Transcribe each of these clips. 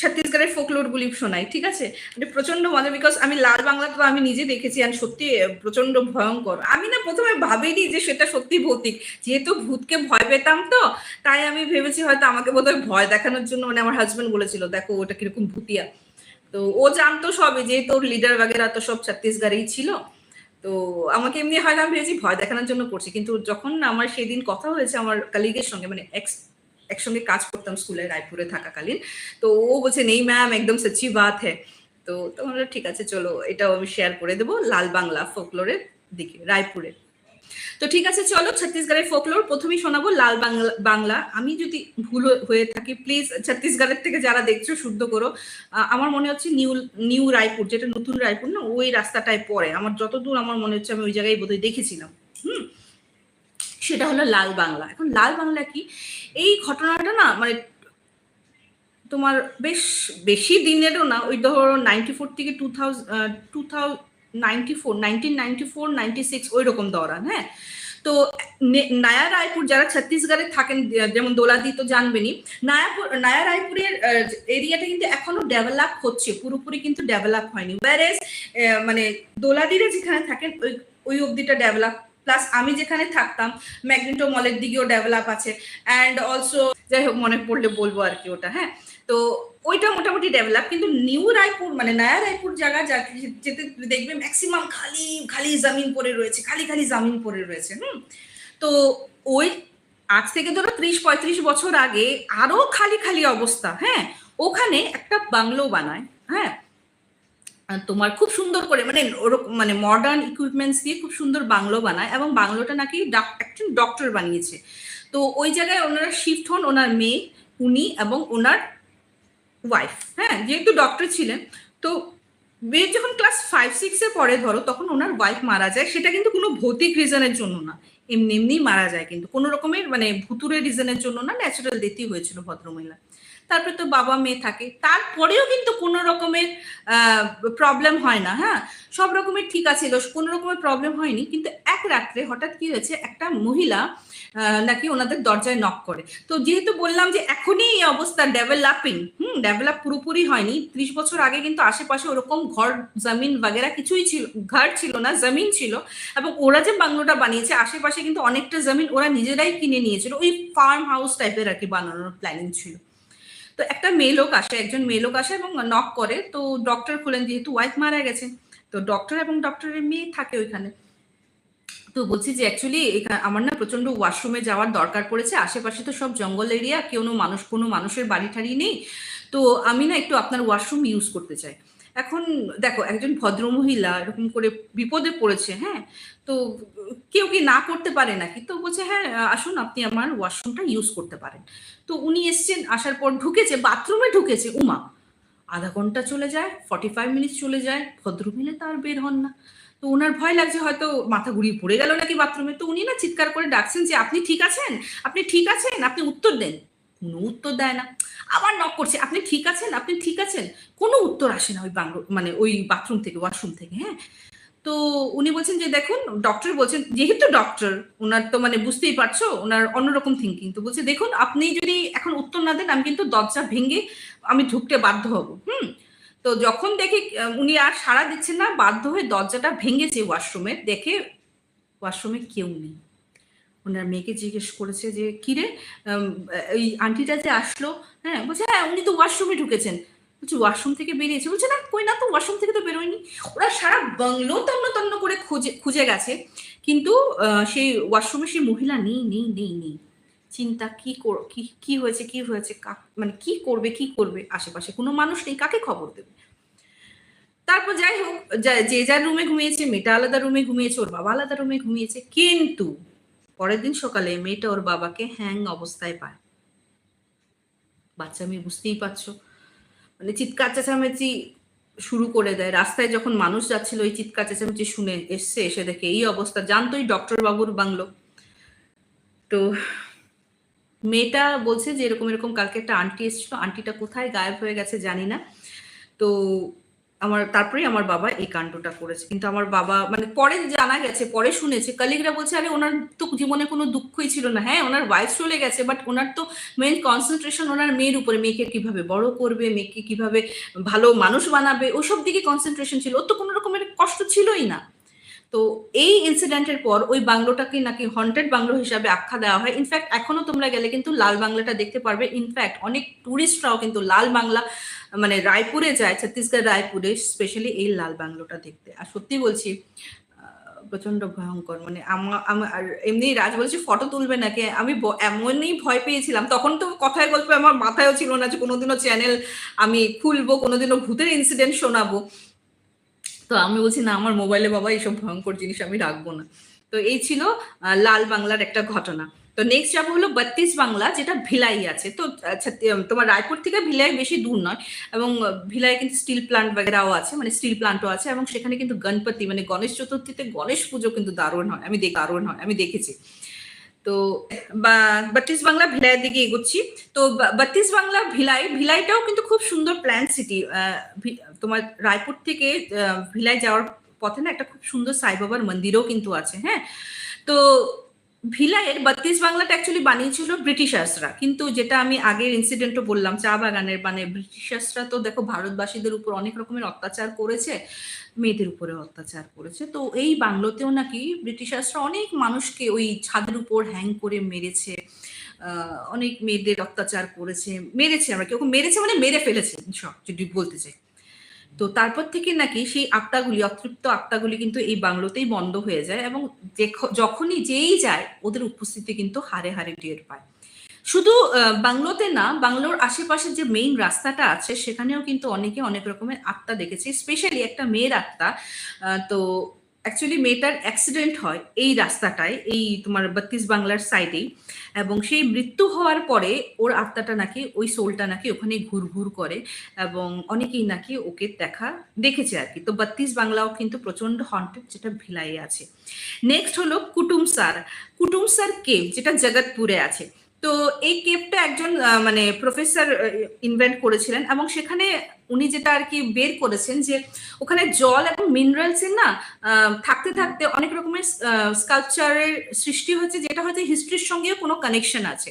ছত্তিশগড়ের ফোকলোর গুলি শোনাই, ঠিক আছে? মানে প্রচণ্ড মজা বিকজ আমি লাল বাংলা তো আমি নিজে দেখেছি আর সত্যি প্রচণ্ড ভয়ঙ্কর। আমি না প্রথমে ভাবিনি যে সেটা সত্যি ভৌতিক। যেহেতু ভূতকে ভয় পেতাম তো, তাই আমি ভেবেছি হয়তো আমাকে বোধহয় ভয় দেখানোর জন্য মানে আমার হাজব্যান্ড বলেছিল, দেখো, ওটা কীরকম ভূতিয়া। তো ও জানতো সবে যেহেতু ওর লিডার বাগেরা তো সব ছত্তিশগড়েই ছিল। তো আমাকে এমনি হয়তো আমি ভেবেছি ভয় দেখানোর জন্য করছি। কিন্তু যখন আমার সেদিন কথা হয়েছে আমার কালিগের সঙ্গে মানে এক্স একসঙ্গে কাজ করতাম স্কুলে, রায়পুরে থাকাকালীন। তো ও বলছে, নেই ম্যাম একদম সচ্চি বাত হ্যাঁ তো তখন ঠিক আছে, চলো, এটাও আমি শেয়ার করে দেবো লাল বাংলা ফোকলোরের দিকে, রায়পুরে। তো ঠিক আছে, চলো, ছত্তিশগড়ের ফোকলোর প্রথমেই শোনাবো লাল বাংলা বাংলা। আমি যদি ভুল হয়ে থাকি প্লিজ ছত্তিশগড়ের থেকে যারা দেখছ, শুদ্ধ করো। আমার মনে হচ্ছে নিউ নিউ রায়পুর, যেটা নতুন রায়পুর না, ওই রাস্তাটায় পড়ে। আমার যতদূর আমার মনে হচ্ছে, আমি ওই জায়গায় বোধহয় দেখেছিলাম। হুম? সেটা হলো লাল বাংলা। এখন লাল বাংলা কি? এই ঘটনাটা না মানে তোমার বেশ বেশি দিনেরও না, ওই ধরো নাইনটি ফোর থেকে two thousand two thousand ninety four nineteen ninety four ninety six ওই রকম দৌড়ান হ্যাঁ? তো নয়া রায়পুর যারা ছত্তিশগড়ে থাকেন যেমন দোলাদি তো জানবেনই, নয়াপুর, নয়া রায়পুরের এরিয়াটা কিন্তু এখনও ডেভেলপ হচ্ছে, পুরোপুরি কিন্তু ডেভেলপ হয়নি। ওয়ারেজ মানে দোলাদিরা যেখানে থাকেন, ওই ওই অবধিটা ডেভেলপ প্লাস আমি যেখানে থাকতাম ম্যাগনেটো মলের দিকেও ডেভেলপ আছে। অ্যান্ড অলসো যাই হোক, মনে পড়লে বলব আর কি ওটা হ্যাঁ? তো ওইটা মোটামুটি ডেভেলপ কিন্তু নিউ রায়পুর মানে নয়া রায়পুর জায়গা যেতে দেখবে ম্যাক্সিমাম খালি খালি জমিন পড়ে রয়েছে, খালি খালি জামিন পড়ে রয়েছে, হুম? তো ওই, আজ থেকে ধরো ত্রিশ, পঁয়ত্রিশ বছর আগে, আরও খালি খালি অবস্থা হ্যাঁ? ওখানে একটা বাংলো বানায় হ্যাঁ? তোমার খুব সুন্দর করে মানে ওরকম মানে মডার্ন ইকুইপমেন্টস দিয়ে খুব সুন্দর বাংলো বানায় এবং বাংলোটা নাকি একজন ডক্টর বানিয়েছে। তো ওই জায়গায় ওনারা শিফট হন, ওনার মেয়ে, উনি এবং ওনার ওয়াইফ হ্যাঁ? যেহেতু ডক্টর ছিলেন, তো মেয়ে যখন ক্লাস ফাইভ সিক্সে পড়ে ধরো, তখন ওনার ওয়াইফ মারা যায়। সেটা কিন্তু কোনো ভৌতিক রিজনের জন্য না। এমনি এমনি মারা যায় কিন্তু। কোনো রকমের মানে ভুতুরের রিজনের জন্য না ন্যাচারাল ডেথই হয়েছিল ভদ্রমহিলা। তারপরে তো বাবা মেয়ে থাকে। তারপরেও কিন্তু কোনো রকমের প্রবলেম হয় না হ্যাঁ? সব রকমের ঠিক আছে কোনো রকমের প্রবলেম হয়নি। কিন্তু এক রাত্রে হঠাৎ কি হয়েছে, একটা মহিলা নাকি ওনাদের দরজায় নক করে। তো যেহেতু বললাম যে এখনই এই অবস্থা ডেভেলপিং হুম ডেভেলপ পুরোপুরি হয়নি। ত্রিশ বছর আগে কিন্তু আশেপাশে ওরকম ঘর, জমিন, বাগেরা কিছুই ছিল, ঘর ছিল না, জমিন ছিল। এবং ওরা যে বাংলোটা বানিয়েছে, আশেপাশে কিন্তু অনেকটা জমিন ওরা নিজেরাই কিনে নিয়েছিল। ওই ফার্ম হাউস টাইপের আর কি বানানোর প্ল্যানিং ছিল। তো একটা মেয়ে লোক আসে, একজন মেয়ে লোক আসে এবং নক করে। তো ডক্টর খুলেন, যেহেতু ওয়াইফ মারা গেছে, তো ডক্টর এবং ডক্টরের মেয়ে থাকে ওইখানে। তো বলছি যে অ্যাকচুয়ালি এখানে আমার না প্রচণ্ড ওয়াশরুমে যাওয়ার দরকার পড়েছে। আশেপাশে তো সব জঙ্গল এরিয়া কেউ মানুষ, কোনো মানুষের বাড়ি ঠাড়ি নেই। তো আমি না একটু আপনার ওয়াশরুম ইউজ করতে চাই। এখন দেখো, একজন ভদ্রমহিলা এরকম করে বিপদে পড়েছে হ্যাঁ? তো কেউ কি না করতে পারে নাকি? তো বলছে হ্যাঁ আসুন, আপনি আমার ওয়াশরুমটা ইউজ করতে পারেন। তো উনি এসছেন, আসার পর ঢুকেছে বাথরুমে ঢুকেছে, উমা! আধা ঘণ্টা চলে যায় ফর্টি ফাইভ মিনিট চলে যায় ভদ্রমহিলা তার বের হন না। তো ওনার ভয় লাগছে, হয়তো মাথা ঘুরিয়ে পড়ে গেল নাকি বাথরুমে তো উনি না চিৎকার করে ডাকছেন যে, আপনি ঠিক আছেন? আপনি ঠিক আছেন? আপনি উত্তর দেন। কোনো উত্তর দেয় না। আবার নক করছে, আপনি ঠিক আছেন? আপনি ঠিক আছেন? কোনো উত্তর আসে না ওই বাংলো মানে ওই বাথরুম থেকে ওয়াশরুম থেকে হ্যাঁ? তো উনি বলছেন যে, দেখুন ডক্টর বলছেন, যেহেতু ডক্টর ওনার তো মানে বুঝতেই পারছ ওনার অন্যরকম থিঙ্কিং তো বলছে, দেখুন, আপনি যদি এখন উত্তর না দেন, আমি কিন্তু দরজা ভেঙে আমি ঢুকতে বাধ্য হব, হুম? তো যখন দেখি উনি আর সাড়া দিচ্ছেন না, বাধ্য হয়ে দরজাটা ভেঙেছে ওয়াশরুমে দেখে ওয়াশরুমে কেউ নেই। ওনার মেয়েকে জিজ্ঞেস করেছে যে, কিরে এই আন্টিটা যে আসলো হ্যাঁ? বলছে হ্যাঁ উনি তো ওয়াশরুমে ঢুকেছেন। বলছি, ওয়াশরুম থেকে বেরিয়েছে? বলছে, না, কই না তো, ওয়াশরুম থেকে তো বেরোয়নি। ওরা সারা বাংলো তন্ন তন্ন করে খুঁজে খুঁজে গেছে। কিন্তু সেই ওয়াশরুমে সেই মহিলা নেই নেই নেই নেই। চিন্তা, কি কর- কি কি হয়েছে কি হয়েছে মানে কি করবে কি করবে? আশেপাশে কোনো মানুষ নেই, কাকে খবর দেবে? তারপর যাই হোক যে যার রুমে ঘুমিয়েছে, মেয়েটা আলাদা রুমে ঘুমিয়েছে, ওর বাবা আলাদা রুমে ঘুমিয়েছে। কিন্তু পরের দিন সকালে মেয়েটা ওর বাবাকে হ্যাং অবস্থায় পায়। বাচ্চা মেয়ে বুঝতেই পারছ। মানে চিৎকার চেঁচামেচি শুরু করে দেয়। রাস্তায় যখন মানুষ যাচ্ছিল ওই চিৎকার চেঁচামেচি শুনে এসছে, এসে দেখে এই অবস্থা। জানতোই ডক্টর বাবুর বাংলো। তো মেয়েটা বলছে যে, এরকম এরকম কালকে একটা আন্টি এসেছিল। আন্টিটা কোথায়? গায়েব হয়ে গেছে, জানি না। তো আমার তারপরে আমার বাবা এই কাণ্ডটা করেছে। কিন্তু আমার বাবা মানে পরে জানা গেছে, পরে শুনেছে কালিগরা বলছে, আরে, ওনার তো জীবনে কোনো দুঃখই ছিল না। হ্যাঁ ওনার ওয়াইফ চলে গেছে বাট ওনার তো মেন কনসেন্ট্রেশন ওনার মেয়ের উপরে, মেয়েকে কীভাবে বড় করবে, মেয়েকে কীভাবে ভালো মানুষ বানাবে, ওসব দিকে কনসেন্ট্রেশন ছিল। ও তো কোনো রকমের কষ্ট ছিলই না। তো এই ইনসিডেন্টের পর ওই বাংলোটাকে নাকি হন্টেড বাংলো হিসাবে আখ্যা দেওয়া হয়। ইনফ্যাক্ট এখনও তোমরা গেলে কিন্তু লাল বাংলাটা দেখতে পারবে। ইনফ্যাক্ট অনেক টুরিস্টরাও কিন্তু লাল বাংলা মানে রায়পুরে যায়, ছত্তিশগড় রায়পুরে স্পেশালি এই লাল বাংলোটা দেখতে। আর সত্যি বলছি প্রচণ্ড ভয়ঙ্কর। মানে আমার এমনি রাজ বলছে ফটো তুলবে নাকি? আমি এমনই ভয় পেয়েছিলাম। তখন তো কথায় গল্পে আমার মাথায়ও ছিল না যে কোনোদিনও চ্যানেল আমি খুলবো, কোনোদিনও ভূতের ইনসিডেন্ট শোনাবো। তো আমি বলছি, না, আমার মোবাইলে বাবা এইসব ভয়ঙ্কর জিনিস আমি রাখব না। তো এই ছিল লাল বাংলার একটা ঘটনা। তো নেক্সট যাব হলো বত্রিশ বাংলা, যেটা ভিলাই আছে। তো আচ্ছা তোমার রায়পুর থেকে ভিলাই বেশি দূর নয় এবং ভিলাই কিন্তু স্টিল প্লান্ট বাগেরাও আছে মানে স্টিল প্লান্টও আছে এবং সেখানে কিন্তু গণপতি মানে গণেশ চতুর্থীতে গণেশ পুজো কিন্তু দারুণ হয়। আমি দারুণ হয়। আমি দেখেছি। তো বত্রিশ বাংলা ভিলাইয়ের দিকে এগোচ্ছি। তো বত্রিশ বাংলা ভিলাই, ভিলাইটাও কিন্তু খুব সুন্দর প্ল্যান সিটি। তোমার রায়পুর থেকে ভিলাই যাওয়ার পথে না একটা খুব সুন্দর সাই বাবার মন্দিরও কিন্তু আছে হ্যাঁ? তো ভিলাইয়ের বত্রিশ বাংলাটা অ্যাকচুয়ালি বানিয়েছিল ব্রিটিশার্সরা। কিন্তু যেটা আমি আগের ইনসিডেন্টও বললাম, চা বাগানের মানে ব্রিটিশার্সরা তো দেখো ভারতবাসীদের উপর অনেক রকমের অত্যাচার করেছে, মেয়েদের উপরে অত্যাচার করেছে। তো এই বাংলোতেও নাকি ব্রিটিশার্সরা অনেক মানুষকে ওই ছাদের উপর হ্যাং করে মেরেছে অনেক মেয়েদের অত্যাচার করেছে। মেরেছে আমরা কেউ মেরেছে মানে মেরে ফেলেছে, সব যদি বলতে চাই। তো তারপর থেকে নাকি সেই আত্মাগুলি, অতৃপ্ত আত্মাগুলি কিন্তু এই বাংলোতেই বন্ধ হয়ে যায় এবং যখনই যেই যায়, ওদের উপস্থিতি কিন্তু হারে হারে টের পায়। শুধু বাংলোতে না, বাংলোর আশেপাশে যে মেইন রাস্তাটা আছে, সেখানেও কিন্তু অনেকে অনেক রকমের আত্মা দেখেছে। স্পেশালি একটা মেয়ের আত্মা তো অ্যাকচুয়ালি মেয়েটার অ্যাক্সিডেন্ট হয় এই রাস্তাটায়, এই তোমার বত্রিশ বাংলার সাইডেই এবং সেই মৃত্যু হওয়ার পরে ওর আত্মাটা নাকি, ওই সোলটা নাকি ওখানে ঘুর ঘুর করে এবং অনেকেই নাকি ওকে দেখা দেখেছে আর কি। তো বত্রিশ বাংলাও কিন্তু প্রচণ্ড হন্টেড যেটা ভিলাই আছে। নেক্সট হলো কুটুমসার কুটুমসার কেভ যেটা জগৎপুরে আছে। তো এই কেপটা একজন মানে প্রফেসর ইনভেন্ট করেছিলেন এবং সেখানে উনি যেটা আর কি বের করেছেন যে ওখানে জল এবং মিনারেলস এর না থাকতে থাকতে অনেক রকমের স্কাল্পচারের সৃষ্টি হচ্ছে যেটা হয়তো হিস্ট্রির সঙ্গেও কোনো কানেকশন আছে।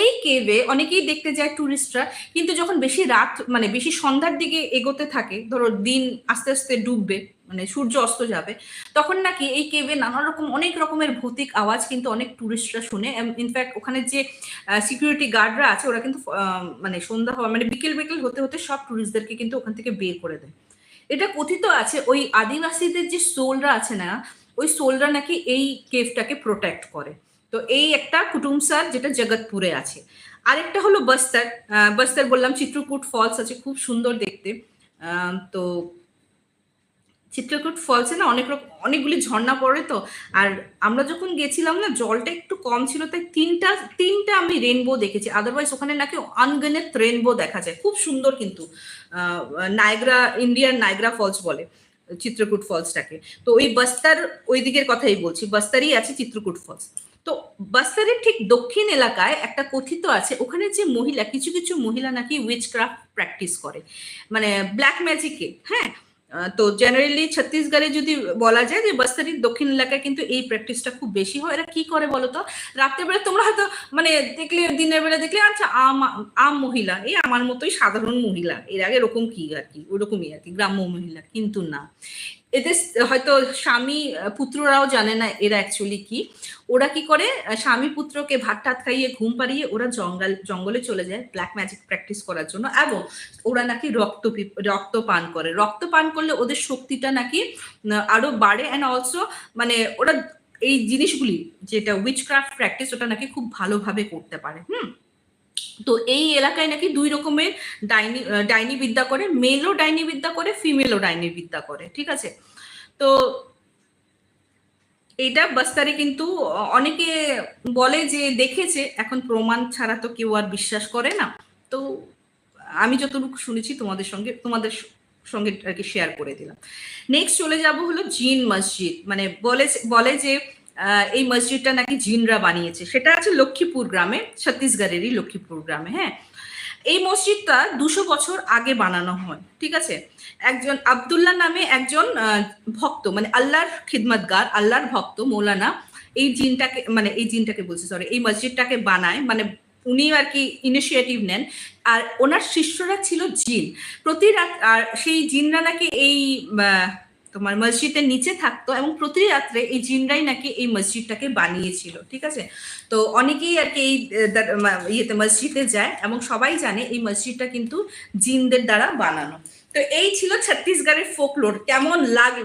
এই কেভে অনেকেই দেখতে যায় টুরিস্টরা কিন্তু যখন বেশি রাত মানে বেশি সন্ধ্যার দিকে এগোতে থাকে, ধরো দিন আস্তে আস্তে ডুববে মানে সূর্য অস্ত যাবে, তখন নাকি এই কেভে নানা রকম অনেক রকমের ভৌতিক আওয়াজ কিন্তু অনেক টুরিস্টরা শুনে ইনফ্যাক্ট ওখানে যে সিকিউরিটি গার্ডরা আছে ওরা কিন্তু মানে সন্ধ্যা হওয়া মানে বিকেল বিকেল হতে হতে সব টুরিস্টদেরকে কিন্তু ওখান থেকে বের করে দেয়। এটা কথিত আছে ওই আদিবাসীদের যে সোলরা আছে না, ওই সোলরা নাকি এই কেভটাকে প্রোটেক্ট করে। তো এই একটা কুটুমসার যেটা জগৎপুরে আছে। আরেকটা হলো বস্তার বস্তার বললাম, চিত্রকূট ফলস আছে, খুব সুন্দর দেখতে। তো চিত্রকূট ফলসে না অনেক রকম অনেকগুলি ঝর্ণা পড়ে তো। আর আমরা যখন গেছিলাম না, জলটা একটু কম ছিল, তাই তিনটা তিনটা আমি রেনবো দেখেছি। আদারওয়াইজ ওখানে নাকি আনগণিত রেনবো দেখা যায়। খুব সুন্দর কিন্তু নায়গ্রা ইন্ডিয়ার নায়গ্রা ফলস বলে, চিত্রকূট ফলসটাকে তো ওই বস্তার ওই দিকের কথাই বলছি, বস্তারই আছে চিত্রকূট ফলস তো বাস্তারের ঠিক দক্ষিণ এলাকায় একটা কথিত আছে, ওখানে যে মহিলা, কিছু কিছু মহিলা নাকি উইচ ক্রাফট প্র্যাকটিস করে। মানে ব্ল্যাক ম্যাজিকে হ্যাঁ? তো জেনারেলি ছত্তিশগড়ে যদি বলা যায় যে বস্তারির দক্ষিণ এলাকায় কিন্তু এই প্র্যাকটিসটা খুব বেশি হয়। এরা কি করে বলতো? রাতের বেলা তোমরা হয়তো মানে দেখলে, দিনের বেলা দেখলে আচ্ছা আম আম মহিলা। এই আমার মতোই সাধারণ মহিলা। এর আগে এরকম কি আর কি? ওরকমই আর কি, গ্রাম্য মহিলা। কিন্তু না। এদের হয়তো স্বামী পুত্ররাও জানে না এরা অ্যাকচুয়ালি কি। ওরা কি করে স্বামী পুত্রকে ভাত টাত খাইয়ে, ঘুম পাড়িয়ে ওরা জঙ্গল, জঙ্গলে চলে যায় ব্ল্যাক ম্যাজিক প্র্যাকটিস করার জন্য এবং ওরা নাকি রক্ত রক্ত পান করে। রক্ত পান করলে ওদের শক্তিটা নাকি আরও বাড়ে অ্যান্ড অলসো মানে ওরা এই জিনিসগুলি, যেটা উইচক্রাফট প্র্যাকটিস ওটা নাকি খুব ভালোভাবে করতে পারে। হুম? তো এই এলাকায় নাকি দুই রকমের ডাইনি ডাইনি বিদ্যা করে মেলও ডাইনি বিদ্যা করে ফিমেলও ডাইনি বিদ্যা করে, ঠিক আছে? তো এটা বাস্তারে কিন্তু অনেকে বলে যে দেখেছে, এখন প্রমাণ ছাড়া তো কেউ আর বিশ্বাস করে না। তো আমি যতটুকু শুনেছি তোমাদের সঙ্গে তোমাদের সঙ্গে আর কি শেয়ার করে দিলাম। নেক্সট চলে যাব হলো জিন মসজিদ মানে বলে বলে যে এই মসজিদটা নাকি জিনরা বানিয়েছে। সেটা আছে লক্ষ্মীপুর গ্রামে, ছত্তিশগড়েরই লক্ষ্মীপুর গ্রামে হ্যাঁ। এই মসজিদটা দুশো বছর আগে বানানো হয়, ঠিক আছে? একজন আব্দুল্লাহ নামে একজন ভক্ত মানে আল্লাহর খিদমতগার, আল্লাহর ভক্ত, মৌলানা, এই জিনটাকে মানে এই জিনটাকে বলছি সরি এই মসজিদটাকে বানায় মানে উনি আর কি ইনিশিয়েটিভ নেন। আর ওনার শিষ্যরা ছিল জিন। প্রতি রাত, আর সেই জিনরা নাকি এই তোমার মসজিদের নিচে থাকতো এবং প্রতি রাত্রে এই জিনরাই নাকি এই মসজিদটাকে বানিয়েছিল, ঠিক আছে? তো অনেকেই আর কি এই ইয়েতে মসজিদে যায় এবং সবাই জানে এই মসজিদটা কিন্তু জিনদের দ্বারা বানানো। তো এই ছিল ছত্তিশগড়ের ফোকলোর কেমন লাগল?